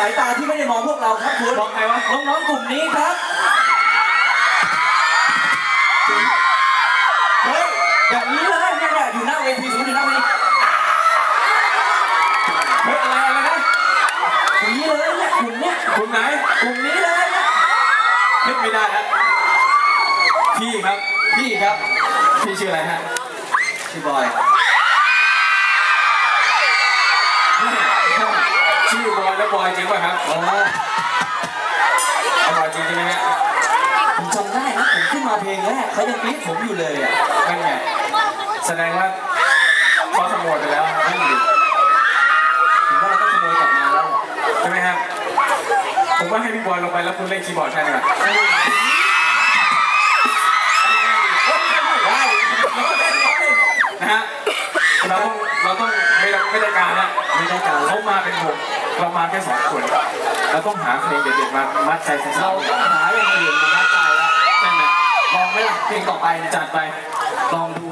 สายตาที่ไม่ได้มองพวกเราครับคุณมองใครวะน้องๆกลุ่มนี้ครับเฮ้ยอย่างนี้เลยเนี่ยเนี่ยอยู่หน้าเวทีสมมติอยู่หน้าเวทีเฮ้ยอะไรอะไรนะอย่างนี้เลยเนี่ยกลุ่มเนี่ยคุณไหนกลุ่มนี้เลยเนี่ยนึกไม่ได้แล้วพี่ครับพี่ครับพี่ชื่ออะไรฮะชื่อบอย อบอยแล้วบอยจริงป่ะครับอ๋อเอาบอยจริงใช่ไหมฮะผมจำได้นะผมขึ้นมาเพลงแรกเขายังกรี๊ดผมอยู่เลยอะนั่นไงแสดงว่าเขาขโมยไปแล้วนั่นดิผมว่าเราต้องขโมยกลับมาแล้วใช่ไหมครับผมว่าให้พี่บอยลงไปแล้วคุณเล่นคีย์บอร์ดแทนดีกว่าได้นะฮะเราต้องเราต้องไม่ต้องไม่ได้การละไม่ได้การเขามาเป็นหก เรามาแค่สองคนเราต้องหาเพลงเด็ดๆมามัดใจแฟนเราๆต้องหาอย่างอื่นมามัดใจแล้วใช่ไหมลองไหมล่ะเพลงต่อไปเนี่ยจัดไปลองดู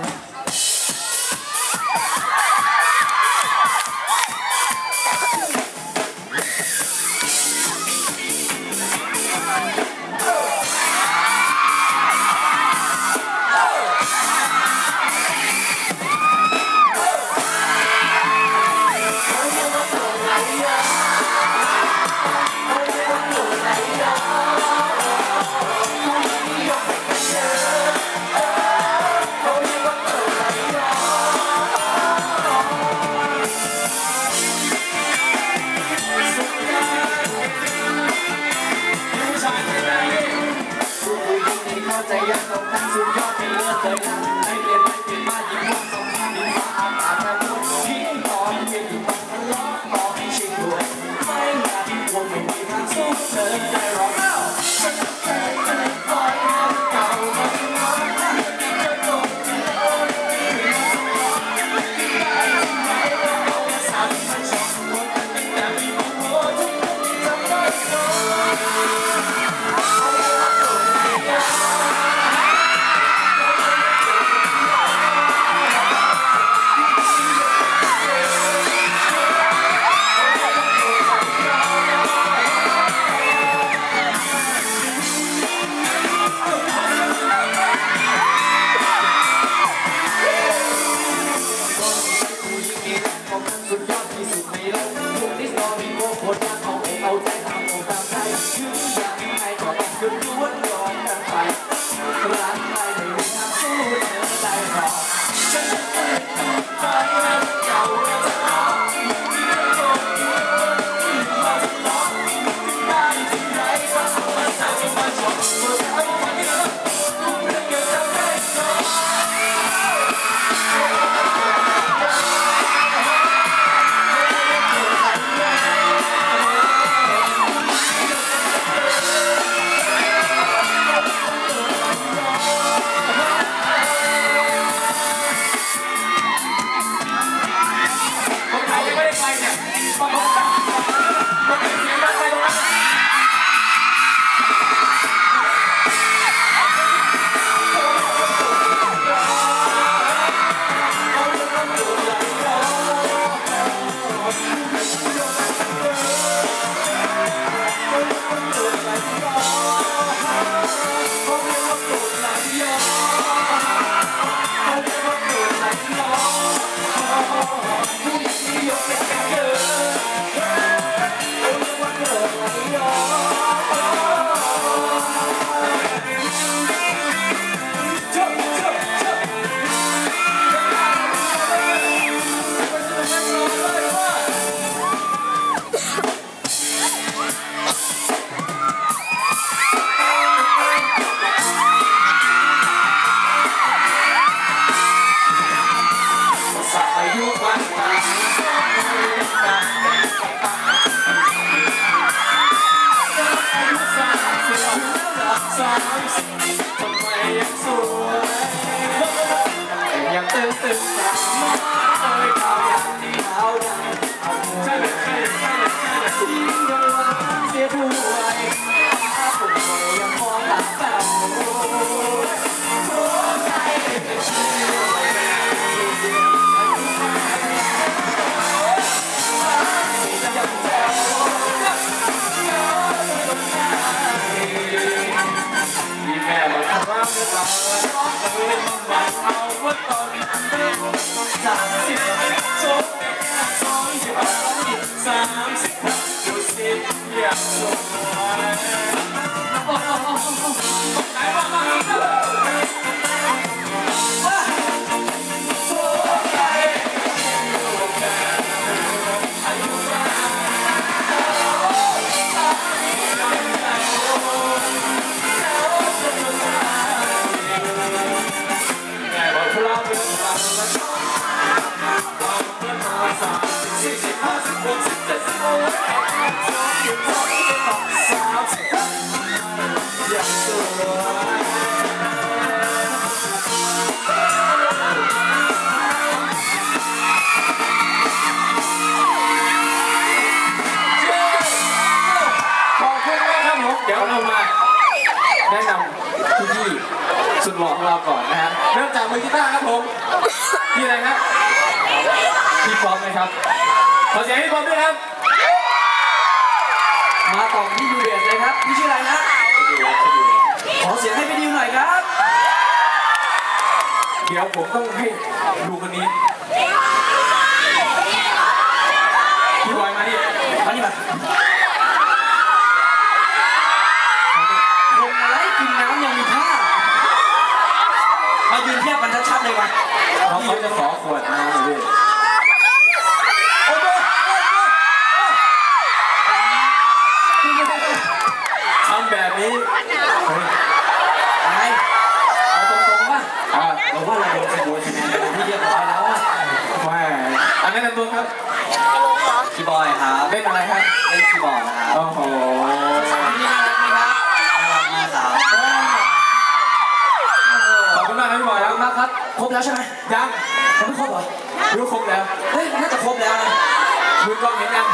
Stop. เเราก่อนนะฮะเริ่มจากมือกีตาร์ครับผมพี่อะไรครับพี่ป๊อปไหมครับขอเสียงให้พี่ป๊อปด้วยครับ มาต่อที่ยูเบียสเลยครับพี่ชื่ออะไรนะขอเสียงให้พี่ดิวหน่อยครับ เดี๋ยวผมต้องให้ดูคนนี้พี่บอยมาดิ มานี่มาลงอะไรกินน้ำยังมีท่ามายืนเทียบกันชัดๆเลยมา เขาเขาจะขอขวดน้ำเลยพี่ โอ้โห ทำแบบนี้เฮ้ย อะไรเอาตรงๆว่า อ่า เราว่าเราโดนขโมยที่เรียบร้อยแล้วอะ แม่อันนั้นตัวครับ พี่บอยครับ เล่นอะไรครับ เล่นคีย์บอร์ดนะครับ โอ้โห นี่น่ารักไหมครับน่ารักมากครับ ขอบคุณมากครับพี่บอย ข ค อบ รับ คุณมากครับครบแล้วใช่ไหมยังยังไม่ครบเหรอดูครบแล้ว เฮ้ย น่าจะครบแล้วนะดูกล้องเห็นยัง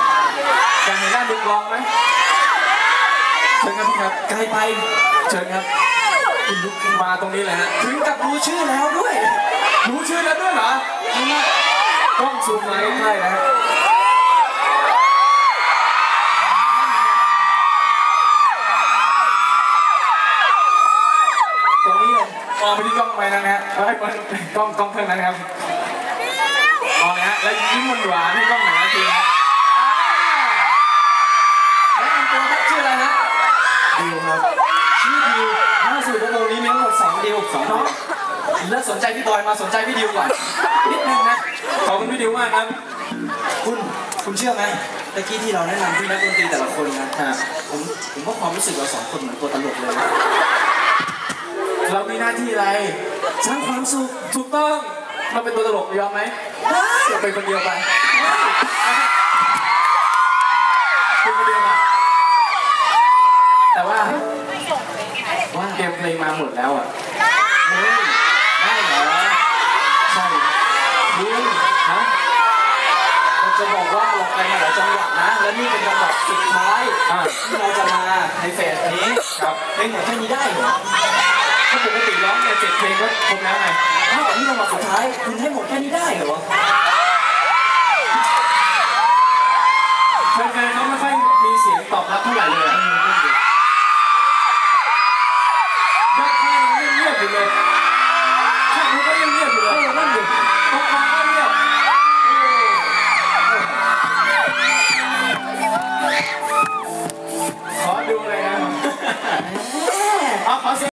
อยากเห็นหน้าดูกล้องไหมเชิญครับพี่ครับไกลไป เชิญครับคุณลุกขึ้นมาตรงนี้เลยฮะ ถึงกับรู้ชื่อแล้วด้วย รู้ชื่อแล้วด้วยเหรอกล้องซูมมาใกล้ๆ กล้องกล้องเครื่องนั้นครับมองนะฮะแล้วยิ้มหวานๆให้กล้องหน่อยนะทีนะแนะนำตัวครับชื่ออะไรนะดิวครับชื่อดิวล่าสุดวงนี้มีทั้งหมดสองดิวสองน้องแล้วสนใจพี่บอยมาสนใจพี่ดิวก่อนนิดนึงนะขอบคุณพี่ดิวมากครับ คุณคุณเชื่อไหมตะกี้ที่เราแนะนำที่นักดนตรีแต่ละคนนะฮะผมผมว่าความรู้สึกเราสองคนเหมือนตัวตลกเลย เรามีหน้าที่อะไร สร้างความสุขถูกต้องเราเป็นตัวตลกยอมไหมได้เดี๋ยวไปคนเดียวไปเป็นคนเดียวมาแต่ว่าว่าเกมเพลงมาหมดแล้วอะเฮ้ยได้เหรอใช่คุณฮะเราจะบอกว่าเราไปมาหลายจังหวัดนะ และนี่เป็นจังหวัดสุดท้ายอ่าที่เราจะมาในเฟสนี้ครับเพลงหมดแค่นี้ได้เหรอ ถ้าปกติร้องเนี่ยเจ็ดเพลงก็ครบแล้วไงถ้าแบบนี้รางวัสุดท้าย คุณให้หมดแค่นี้ได้เหรอวะแฟนๆเขาไม่ค่อยมีเสียงตอบรับเท่าไหร่เลย